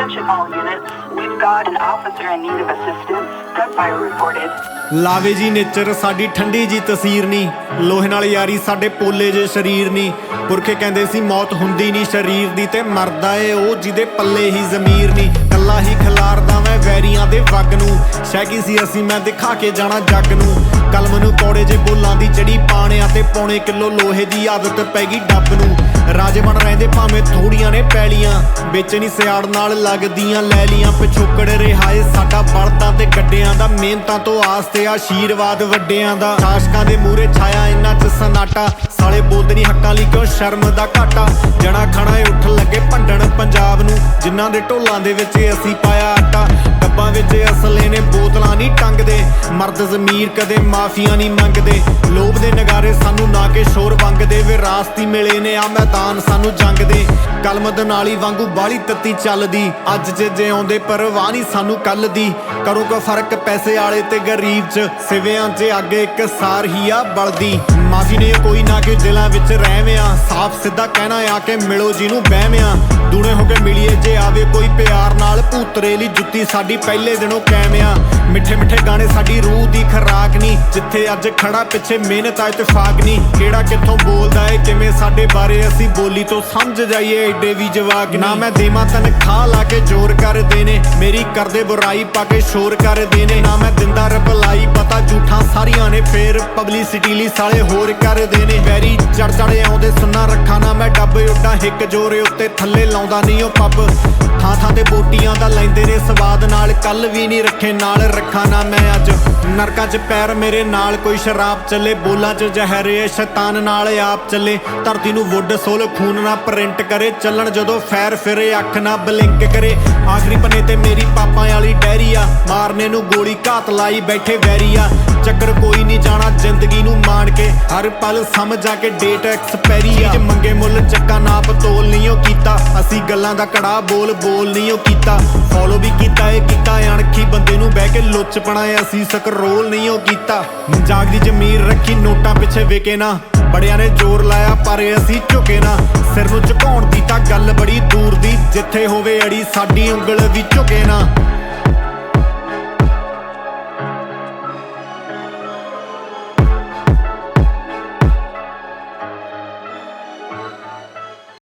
Attention all units. We've got an officer in need of assistance. Gunfire reported. ਲਾਵੇ ਜੀ nature, ਸਾਡੀ ਠੰਡੀ ਜੀ ਤਸਵੀਰ ਨਹੀਂ ਲੋਹੇ ਨਾਲ ਯਾਰੀ ਸਾਡੇ ਪੋਲੇ ਜੇ ਸਰੀਰ ਨਹੀਂ ਪੁਰਖੇ ਕਹਿੰਦੇ ਸੀ ਮੌਤ ਹੁੰਦੀ ਨਹੀਂ ਸਰੀਰ ਦੀ ਤੇ ਮਰਦਾ ਏ ਉਹ ਜਿਹਦੇ ਪੱਲੇ ਹੀ ਜ਼ਮੀਰ ਨਹੀਂ ਕੱਲਾ ਹੀ ਖਿਲਾਰਦਾ ਮੈਂ ਵੈਰੀਆਂ ਦੇ ਵਗ ਨੂੰ ਸ਼ੈਕੀ ਸੀ ਅਸੀਂ, ਮੈਂ ਦਿਖਾ ਕੇ ਜਾਣਾ ਜੱਗ ਨੂੰ ਕਲਮ ਨੂੰ ਕੌੜੇ ਜੇ ਬੋਲਾਂ ਦੀ ਜੜੀ ਪਾਣਿਆਂ ਤੇ ਪੌਣੇ ਕਿਲੋ ਲੋਹੇ ਦੀ ਆਦਤ ਪੈ ਗਈ ਡੱਬ ਨੂੰ ਰਾਜੇ ਬਣ ਰਹਿੰਦੇ ਭਾਵੇਂ ਥੋੜੀਆਂ ਨੇ ਪੈਲੀਆਂ। ਵਿੱਚ ਨਹੀਂ ਸਿਆੜ ਨਾਲ ਲੱਗਦੀਆਂ ਲੈਲੀਆਂ। ਪਿਛੋਕੜ ਰਿਹਾਏ ਸਾਡਾ ਬਲਦਾਂ ਤੇ ਗੱਡਿਆਂ ਦਾ, ਮਿਹਨਤਾਂ ਤੋਂ ਆਸ ਤੇ ਆਸ਼ੀਰਵਾਦ ਵੱਡਿਆਂ ਦਾ। ਸ਼ਾਸਕਾਂ ਦੇ ਮੂਹਰੇ ਛਾਇਆ ਇੰਨਾ ਚ ਸਨਾਟਾ। ਸਾਲੇ ਬੋਲਦੇ ਨਹੀਂ ਹੱਕਾਂ ਲਈ ਕਿਉਂ ਸ਼ਰਮ ਦਾ ਘਾਟਾ? ਜਣਾ ਖਣਾ ਏ ਉੱਠ ਲੱਗੇ ਭੰਡਣ ਪੰਜਾਬ ਨੂੰ। ਜਿਨ੍ਹਾਂ ਦੇ ਢੋਲਾਂ ਦੇ ਵਿੱਚ ਅਸੀਂ ਪਾਇਆ ਆਟਾ। ਡੱਬਾਂ ਵਿੱਚ ਅਸਲੇ ਨੇ ਬੋਤਲਾਂ ਨਹੀਂ ਮਰਦ ਜ਼ਮੀਰ ਕਦੇ ਮਾਫੀਆਂ ਨਹੀਂ ਮੰਗਦੇ। ਲੋਭ ਦੇ ਨਗਾਰੇ ਸਾਨੂੰ ਨਾ ਕੇ ਸ਼ੋਰ ਵੰਗਦੇ। ਵਿਰਾਸਤੀ ਮਿਲੇ ਨੇ ਆ ਮੈਦਾਨ ਸਾਨੂੰ ਜੰਗ ਦੇ ਕਲਮ ਦਨਾਲੀ ਵਾਂਗੂ ਬਾਲੀ ਤੱਤੀ ਚੱਲਦੀ। ਅੱਜ ਜੇ ਜਿਉਂਦੇ ਪਰਵਾਹ ਨਹੀਂ ਸਾਨੂੰ ਕੱਲ ਦੀ ਕਰੋ ਕੋ ਫ਼ਰਕ ਪੈਸੇ ਵਾਲੇ ਤੇ ਗਰੀਬ 'ਚ। ਸਿਵਿਆਂ 'ਚ ਅੱਗੇ ਇੱਕ ਸਾਰ ਹੀ ਆ ਬਲਦੀ। ਮਾਫੀ ਨੇ ਕੋਈ ਨਾ ਕਿ ਦਿਲਾਂ ਵਿੱਚ ਰਹਿਵਿਆਂ। ਸਾਫ਼ ਸਿੱਧਾ ਕਹਿਣਾ ਆ ਕੇ ਮਿਲੋ ਜਿਹਨੂੰ ਬਹਿਵਿਆਂ। ਦੂਣੇ ਹੋ ਕੇ ਮਿਲੀਏ ਜੇ ਆਵੇ ਕੋਈ ਪਿਆਰ ਨਾਲ। ਭੂਤਰੇ ਲਈ ਜੁੱਤੀ ਸਾਡੀ ਪਹਿਲੇ ਦਿਨੋਂ ਕੈਮਿਆਂ ਮਿੱਠੇ ਮਿੱਠੇ ਗਾਣੇ ਸਾਡੀ ਰੂਹ ਦੀ ਖਰਾਕ ਨਹੀਂ ਜਿੱਥੇ ਅੱਜ ਖੜਾ ਪਿੱਛੇ ਮਿਹਨਤ ਆ ਇਤਫਾਕ ਨਹੀਂ ਕਿਹੜਾ ਕਿੱਥੋਂ ਬੋਲਦਾ ਏ ਕਿਵੇਂ ਸਾਡੇ ਬਾਰੇ ਅਸੀਂ ਬੋਲੀ ਤੋਂ ਸਮਝ ਜਾਈਏ ਏਡੇ ਵੀ ਜਵਾਕ ਨਾ। ਮੈਂ ਦੇਵਾਂ ਤਨਖਾਹ ਲਾ ਕੇ ਜ਼ੋਰ ਕਰਦੇ ਨੇ ਮੇਰੀ ਕਰਦੇ ਬੁਰਾਈ ਪਾ ਕੇ ਸ਼ੋਰ ਕਰਦੇ ਨੇ। ਨਾ ਮੈਂ ਦਿੰਦਾ ਰਿਪਲਾਈ ਪਤਾ ਝੂਠਾਂ ਸਾਰੀਆਂ ਨੇ ਫੇਰ ਪਬਲਿਸਿਟੀ ਲਈ ਸਾਲੇ ਹੋਰ ਕਰਦੇ ਨੇ। ਵੈਰੀ ਚੜ ਚੜ ਆਉਂਦੇ ਸੁੰਨਾ ਰੱਖਾਂ ਨਾ ਮੈਂ ਡੱਬ ਉੱਡਾ ਹਿੱਕ ਜੋਰੇ ਉੱਤੇ ਥੱਲੇ ਲਾਉਂਦਾ ਨਹੀਂ ਉਹ ਪੱਬ। ਥਾਂ ਥਾਂ ਤੇ ਬੋਟੀਆਂ ਦਾ ਲੈਂਦੇ ਨੇ ਸਵਾਦ ਨਾਲ ਕੱਲ ਵੀ ਨਹੀਂ ਰੱਖੇ ਨਾਲ ਰੱਖਾਂ ਨਾ ਮੈਂ ਅੱਜ। ਨਰਕਾਂ 'ਚ ਪੈਰ ਮੇਰੇ ਨਾਲ, ਕੋਈ ਸ਼ਰਾਬ ਚੱਲੇ, ਬੋਲਾਂ 'ਚ ਜ਼ਹਿਰ ਏ, ਸ਼ੈਤਾਨ ਨਾਲ ਆਪ ਚੱਲੇ। ਧਰਤੀ ਨੂੰ ਵੁੱਡ ਸੋਲ, ਖੂਨ ਨਾ ਪ੍ਰਿੰਟ ਕਰੇ, ਚੱਲਣ ਜਦੋਂ ਫੈਰ ਫਿਰੇ, ਅੱਖ ਨਾ ਬਲਿੰਕ ਕਰੇ। ਆਖਰੀ ਪੰਨੇ ਤੇ ਮੇਰੀ ਪਾਪਾਂ ਵਾਲੀ ਡੈਰੀ ਆ ਮਾਰਨੇ ਨੂੰ ਗੋਲੀ ਘਾਤ ਲਾਈ ਬੈਠੇ ਵੈਰੀ ਆ ਚੱਕਰ ਕੋਈ ਨਹੀਂ ਜਾਣਾ ਜ਼ਿੰਦਗੀ ਨੂੰ ਮਾਣ ਕੇ, ਹਰ ਪਲ ਸਮਝ ਆ ਕੇ ਡੇਟ ਐਕਸਪੈਰੀ ਆ। ਮੰਗੇ ਮੁੱਲ, ਚੱਕਾ ਨਾਪ ਤੋਲ ਨਹੀਂ ਉਹ ਕੀਤਾ। ਅਸੀਂ ਗੱਲਾਂ ਦਾ ਕੜਾ ਬੋਲ ਬੋਲ ਨਹੀਂ ਉਹ ਕੀਤਾ। ਕੀਤਾ, ਅਣਖੀ ਬੰਦੇ ਨੂੰ ਬਹਿ ਕੇ ਲੁੱਚ ਪਣਾਏ ਅਸੀਂ ਸਕਰੋਲ ਨਹੀਂ ਉਹ ਕੀਤਾ। ਜਾਗਦੀ ਜ਼ਮੀਰ ਰੱਖੀ, ਨੋਟਾਂ ਪਿੱਛੇ ਵਿਕੇ ਨਾ। ਬੜਿਆਂ ਨੇ ਜ਼ੋਰ ਲਾਇਆ, ਪਰ ਅਸੀਂ ਝੁਕੇ ਨਾ। ਸਿਰ ਨੂੰ ਝੁਕਾਉਣ ਦੀ ਤਾਂ ਗੱਲ ਬੜੀ ਦੂਰ ਦੀ। ਜਿੱਥੇ ਹੋਵੇ ਅੜੀ, ਸਾਡੀ ਉਂਗਲ ਵੀ ਝੁਕੇ ਨਾ।